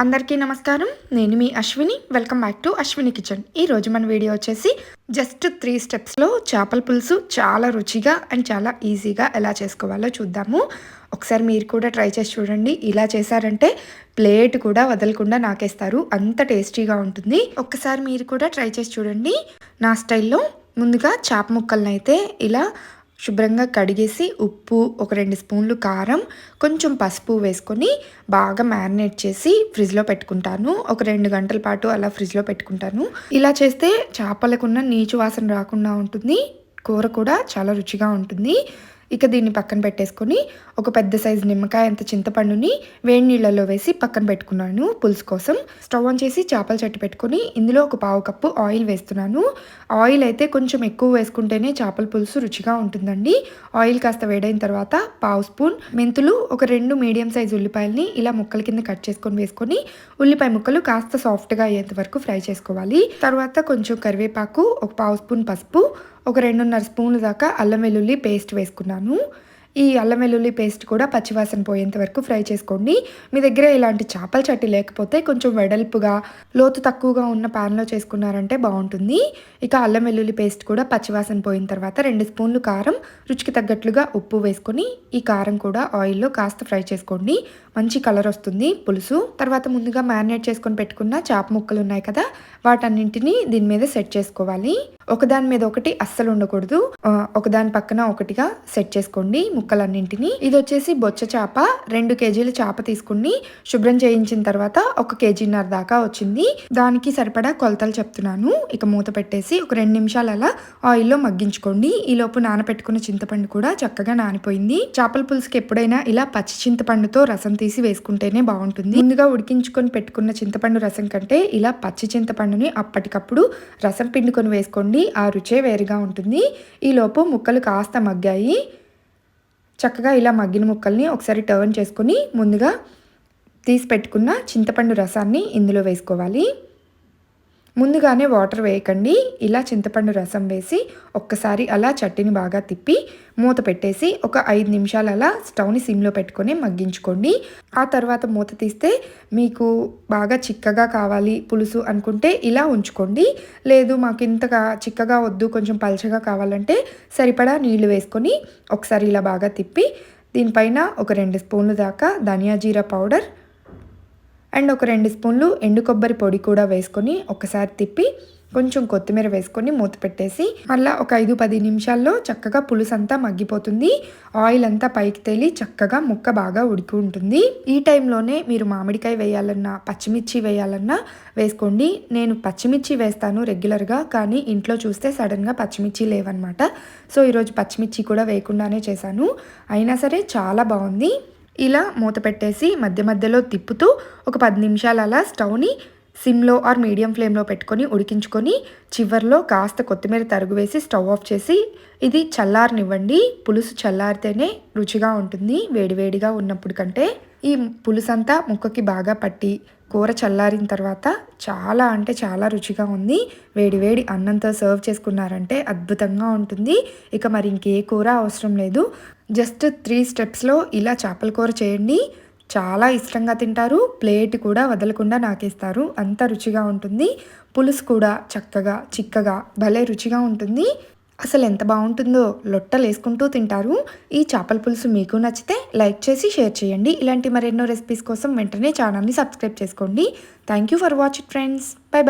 అందరికీ నమస్కారం. నేను మీ Ashwini. Welcome back to Ashwini kitchen ఈ రోజు మన వీడియో వచ్చేసి జస్ట్ త్రీ స్టెప్స్లో చేపల పులుసు చాలా రుచిగా అండ్ చాలా ఈజీగా ఎలా చేసుకోవాలో చూద్దాము. ఒకసారి మీరు కూడా ట్రై చేసి చూడండి. ఇలా చేశారంటే ప్లేట్ కూడా వదలకుండా నాకేస్తారు. అంత టేస్టీగా ఉంటుంది. ఒక్కసారి మీరు కూడా ట్రై చేసి చూడండి. నా స్టైల్లో ముందుగా చేప ముక్కలను అయితే ఇలా శుభ్రంగా కడిగేసి ఉప్పు ఒక రెండు స్పూన్లు కారం కొంచెం పసుపు వేసుకొని బాగా మ్యారినేట్ చేసి ఫ్రిడ్జ్లో పెట్టుకుంటాను. ఒక రెండు గంటల పాటు అలా ఫ్రిడ్జ్లో పెట్టుకుంటాను. ఇలా చేస్తే చేపలకున్న నీచు వాసన రాకుండా ఉంటుంది. కూర కూడా చాలా రుచిగా ఉంటుంది. ఇక దీన్ని పక్కన పెట్టేసుకొని ఒక పెద్ద సైజు నిమ్మకాయ అంత చింతపండుని వేడి నీళ్ళలో వేసి పక్కన పెట్టుకున్నాను పులుసు కోసం. స్టవ్ ఆన్ చేసి చేపల చెట్టు పెట్టుకొని ఇందులో ఒక పావు కప్పు ఆయిల్ వేస్తున్నాను. ఆయిల్ అయితే కొంచెం ఎక్కువ వేసుకుంటేనే చేపల పులుసు రుచిగా ఉంటుందండి. ఆయిల్ కాస్త వేడైన తర్వాత పావు స్పూన్ మెంతులు ఒక రెండు మీడియం సైజు ఉల్లిపాయలని ఇలా ముక్కల కింద కట్ చేసుకొని వేసుకొని ఉల్లిపాయ ముక్కలు కాస్త సాఫ్ట్గా అయ్యేంత వరకు ఫ్రై చేసుకోవాలి. తర్వాత కొంచెం కరివేపాకు ఒక పావు స్పూన్ పసుపు ఒక రెండున్నర స్పూన్లు దాకా అల్లం వెల్లుల్లి పేస్ట్ వేసుకున్నాను. ఈ అల్లం వెల్లుల్లి పేస్ట్ కూడా పచ్చివాసన పోయేంత వరకు ఫ్రై చేసుకోండి. మీ దగ్గర ఇలాంటి చేపల చట్టి లేకపోతే కొంచెం వెడల్పుగా లోతు తక్కువగా ఉన్న ప్యాన్లో చేసుకున్నారంటే బాగుంటుంది. ఇక అల్లం వెల్లుల్లి పేస్ట్ కూడా పచ్చివాసన పోయిన తర్వాత రెండు స్పూన్లు కారం రుచికి తగ్గట్లుగా ఉప్పు వేసుకొని ఈ కారం కూడా ఆయిల్లో కాస్త ఫ్రై చేసుకోండి. మంచి కలర్ వస్తుంది పులుసు. తర్వాత ముందుగా మ్యారినేట్ చేసుకొని పెట్టుకున్న చేప ముక్కలు ఉన్నాయి కదా వాటన్నింటినీ దీని మీద సెట్ చేసుకోవాలి. ఒకదాని మీద ఒకటి అస్సలు ఉండకూడదు. ఒకదాని పక్కన ఒకటిగా సెట్ చేసుకోండి. ముక్కలన్నింటినీ. ఇది వచ్చేసి బొచ్చ చేప. రెండు కేజీల చేప తీసుకుని శుభ్రం చేయించిన తర్వాత ఒక కేజీన్నర దాకా వచ్చింది. దానికి సరిపడా కొలతలు చెప్తున్నాను. ఇక మూత పెట్టేసి ఒక రెండు నిమిషాలు అలా ఆయిల్లో మగ్గించుకోండి. ఈ లోపు నానపెట్టుకున్న చింతపండు కూడా చక్కగా నానిపోయింది. చేపల పులుసుకి ఎప్పుడైనా ఇలా పచ్చి చింతపండుతో రసం తీసి వేసుకుంటేనే బాగుంటుంది. ముందుగా ఉడికించుకొని పెట్టుకున్న చింతపండు రసం కంటే ఇలా పచ్చి చింతపండుని అప్పటికప్పుడు రసం పిండుకొని వేసుకోండి. ఆ రుచే వేరుగా ఉంటుంది. ఈలోపు ముక్కలు కాస్త మగ్గాయి. చక్కగా ఇలా మగ్గిన ముక్కల్ని ఒకసారి టర్న్ చేసుకొని ముందుగా తీసి పెట్టుకున్న చింతపండు రసాన్ని ఇందులో వేసుకోవాలి. ముందుగానే వాటర్ వేయకండి. ఇలా చింతపండు రసం వేసి ఒక్కసారి అలా చట్టిని బాగా తిప్పి మూత పెట్టేసి ఒక ఐదు నిమిషాలు అలా స్టవ్ని సిమ్లో పెట్టుకొని మగ్గించుకోండి. ఆ తర్వాత మూత తీస్తే మీకు బాగా చిక్కగా కావాలి పులుసు అనుకుంటే ఇలా ఉంచుకోండి. లేదు మాకు ఇంతగా చిక్కగా వద్దు కొంచెం పలచగా కావాలంటే సరిపడా నీళ్ళు వేసుకొని ఒకసారి ఇలా బాగా తిప్పి దీనిపైన ఒక రెండు స్పూన్లు దాకా ధనియా జీరా పౌడర్ అండ్ ఒక రెండు స్పూన్లు ఎండు కొబ్బరి పొడి కూడా వేసుకొని ఒకసారి తిప్పి కొంచెం కొత్తిమీర వేసుకొని మూత పెట్టేసి మళ్ళీ ఒక ఐదు పది నిమిషాల్లో చక్కగా పులుసు అంతా మగ్గిపోతుంది. ఆయిల్ అంతా పైకి తేలి చక్కగా ముక్క బాగా ఉడికి ఉంటుంది. ఈ టైంలోనే మీరు మామిడికాయ వేయాలన్నా పచ్చిమిర్చి వేయాలన్నా వేసుకోండి. నేను పచ్చిమిర్చి వేస్తాను రెగ్యులర్గా కానీ ఇంట్లో చూస్తే సడన్గా పచ్చిమిర్చి లేవన్నమాట. సో ఈరోజు పచ్చిమిర్చి కూడా వేయకుండానే చేశాను. అయినా సరే చాలా బాగుంది. ఇలా మూత పెట్టేసి మధ్య మధ్యలో తిప్పుతూ ఒక పది నిమిషాలు అలా స్టవ్ని సిమ్లో ఆర్ మీడియం ఫ్లేమ్లో పెట్టుకొని ఉడికించుకొని చివర్లో కాస్త కొత్తిమీర తరుగు వేసి స్టవ్ ఆఫ్ చేసి ఇది చల్లారనివ్వండి. పులుసు చల్లారితేనే రుచిగా ఉంటుంది వేడివేడిగా ఉన్నప్పుడు కంటే. ఈ పులుసంతా ముక్కకి బాగా పట్టి కూర చల్లారిన తర్వాత చాలా అంటే చాలా రుచిగా ఉంది. వేడి వేడి అన్నంతో సర్వ్ చేసుకున్నారంటే అద్భుతంగా ఉంటుంది. ఇక మరి ఇంకే కూర అవసరం లేదు. జస్ట్ త్రీ స్టెప్స్లో ఇలా చేపల కూర చేయండి. చాలా ఇష్టంగా తింటారు. ప్లేట్ కూడా వదలకుండా నాకేస్తారు. అంత రుచిగా ఉంటుంది. పులుసు కూడా చక్కగా చిక్కగా భలే రుచిగా ఉంటుంది. అసలు ఎంత బాగుంటుందో లొట్టలు వేసుకుంటూ తింటారు. ఈ చేపల పులుసు మీకు నచ్చితే లైక్ చేసి షేర్ చేయండి. ఇలాంటి మరెన్నో రెసిపీస్ కోసం వెంటనే ఛానల్ని సబ్స్క్రైబ్ చేసుకోండి. Thank you for it friends bye bye